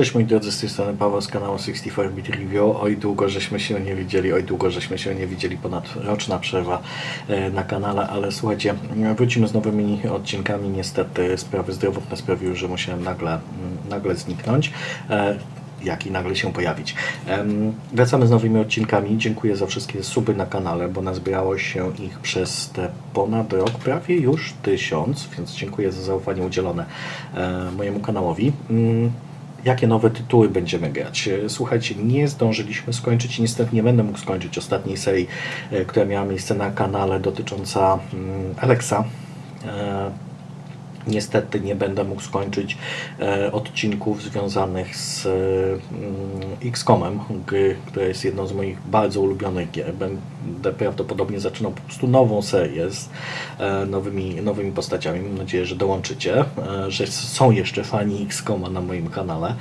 Cześć moi drodzy, z tej strony Paweł z kanału 64-Bit Review. Oj długo żeśmy się nie widzieli, oj długo żeśmy się nie widzieli, ponad roczna przerwa e, na kanale, ale słuchajcie, wrócimy z nowymi odcinkami. Niestety sprawy zdrowotne sprawiły, że musiałem nagle, nagle zniknąć. E, jak i nagle się pojawić. Em, Wracamy z nowymi odcinkami. Dziękuję za wszystkie suby na kanale, bo nazbierało się ich przez te ponad rok, prawie już tysiąc, więc dziękuję za zaufanie udzielone e, mojemu kanałowi. Mm, Jakie nowe tytuły będziemy grać? E, Słuchajcie, nie zdążyliśmy skończyć i niestety nie będę mógł skończyć ostatniej serii, e, która miała miejsce na kanale dotycząca mm, Alexa. Niestety nie będę mógł skończyć e, odcinków związanych z mm, XCOMem, gry, która jest jedną z moich bardzo ulubionych gier. Będę prawdopodobnie zaczynał po prostu nową serię z e, nowymi, nowymi postaciami. Mam nadzieję, że dołączycie, e, że są jeszcze fani XCOMa na moim kanale.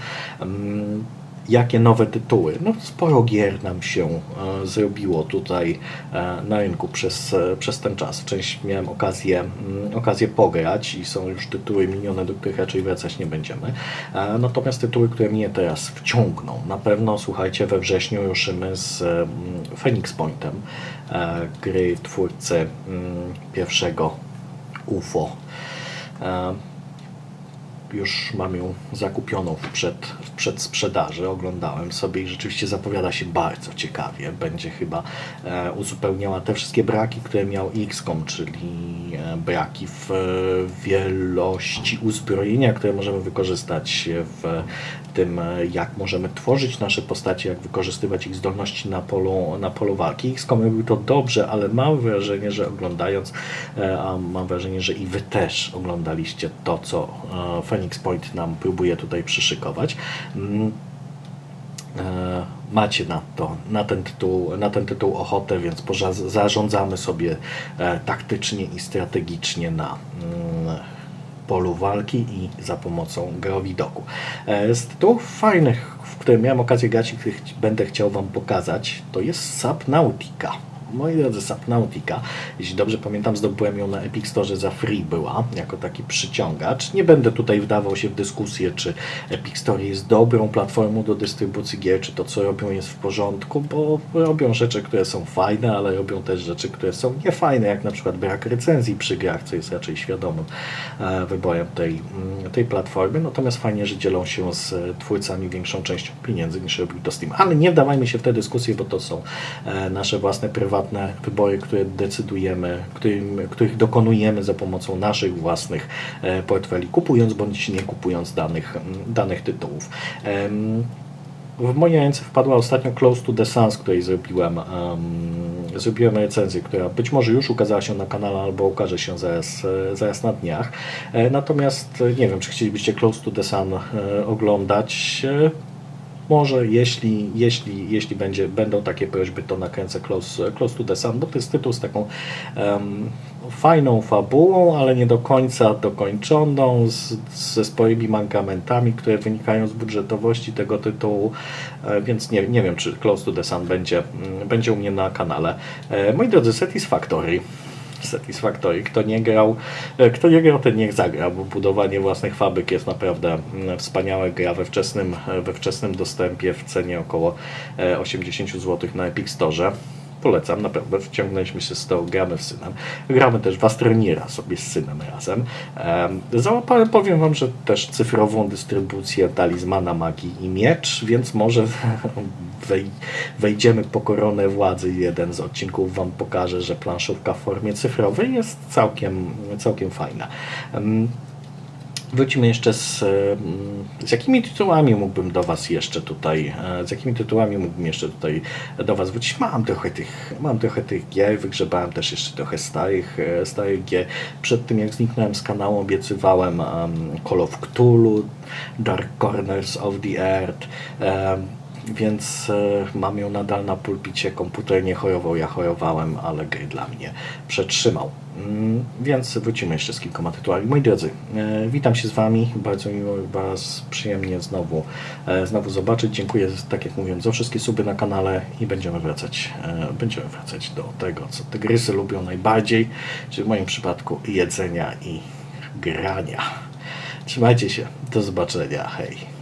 Jakie nowe tytuły. No, sporo gier nam się e, zrobiło tutaj e, na rynku przez, e, przez ten czas. Część miałem okazję, mm, okazję pograć i są już tytuły minione, do których raczej wracać nie będziemy. Natomiast tytuły, które mnie teraz wciągną, na pewno słuchajcie, we wrześniu ruszymy z mm, Phoenix Pointem, gry twórcy mm, pierwszego UFO. Już mam ją zakupioną w, przed, w przedsprzedaży. Oglądałem sobie i rzeczywiście zapowiada się bardzo ciekawie. Będzie chyba e, uzupełniała te wszystkie braki, które miał XCOM, czyli e, braki w e, wielości uzbrojenia, które możemy wykorzystać w tym, e, jak możemy tworzyć nasze postacie, jak wykorzystywać ich zdolności na polu, na polu walki. XCOM robił to dobrze, ale mam wrażenie, że oglądając, e, a mam wrażenie, że i Wy też oglądaliście to, co e, Phoenix Point nam próbuje tutaj przyszykować. Mm, Macie na to, na ten tytuł, na ten tytuł ochotę, więc zarządzamy sobie taktycznie i strategicznie na mm, polu walki i za pomocą grawidoku. E, Z tytułów fajnych, w które miałem okazję grać i których będę chciał Wam pokazać, to jest Subnautica. Moi drodzy, Subnautica, jeśli dobrze pamiętam, zdobyłem ją na Epic Store za free była, jako taki przyciągacz. Nie będę tutaj wdawał się w dyskusję, czy Epic Store jest dobrą platformą do dystrybucji gier, czy to, co robią, jest w porządku, bo robią rzeczy, które są fajne, ale robią też rzeczy, które są niefajne, jak na przykład brak recenzji przy grach, co jest raczej świadomym e, wyborem tej, mm, tej platformy. Natomiast fajnie, że dzielą się z twórcami większą częścią pieniędzy niż robił to Steam. Ale nie wdawajmy się w te dyskusje, bo to są e, nasze własne, prywatne wybory, które decydujemy, którym, których dokonujemy za pomocą naszych własnych e, portfeli, kupując bądź nie kupując danych, danych tytułów. W moje ręce wpadła ostatnio Close to the Sun, z której zrobiłem, um, zrobiłem recenzję, która być może już ukazała się na kanale, albo ukaże się zaraz, e, zaraz na dniach. E, Natomiast nie wiem, czy chcielibyście Close to the Sun oglądać. Może jeśli, jeśli, jeśli będzie, będą takie prośby, to nakręcę Close, Close to the Sun, bo to jest tytuł z taką em, fajną fabułą, ale nie do końca dokończoną, z, ze sporymi mankamentami, które wynikają z budżetowości tego tytułu, e, więc nie, nie wiem, czy Close to the Sun będzie, będzie u mnie na kanale. E, Moi drodzy, Satisfactory. Satisfactory. Kto nie grał, e, kto nie grał, ten niech zagra, bo budowanie własnych fabryk jest naprawdę mm, wspaniałe. Gra we wczesnym, e, we wczesnym dostępie w cenie około e, 80 zł na Epic Store. Polecam, naprawdę. Wciągnęliśmy się z to, gramy z synem. Gramy też w Astroniera sobie z synem razem. Em, Załapałem, powiem Wam, że też cyfrową dystrybucję Talizmana Magii i Miecz, więc może wej- wejdziemy po koronę władzy. Jeden z odcinków Wam pokaże, że planszówka w formie cyfrowej jest całkiem, całkiem fajna. Wrócimy jeszcze z, mm, z jakimi tytułami mógłbym do Was jeszcze tutaj, e, z jakimi tytułami mógłbym jeszcze tutaj do Was wrócić. Mam trochę tych, mam trochę tych gier, wygrzebałem też jeszcze trochę starych, e, starych gier. Przed tym jak zniknąłem z kanału obiecywałem em, Call of Cthulhu, Dark Corners of the Earth, więc e, mam ją nadal na pulpicie. Komputer nie chorował, ja chorowałem, ale gry dla mnie przetrzymał. Mm, Więc wrócimy jeszcze z kilkoma tytułami. Moi drodzy, e, witam się z Wami. Bardzo miło Was przyjemnie znowu, e, znowu zobaczyć. Dziękuję, tak jak mówiłem, za wszystkie suby na kanale i będziemy wracać, będziemy wracać do tego, co tygrysy lubią najbardziej, czyli w moim przypadku jedzenia i grania. Trzymajcie się. Do zobaczenia. Hej.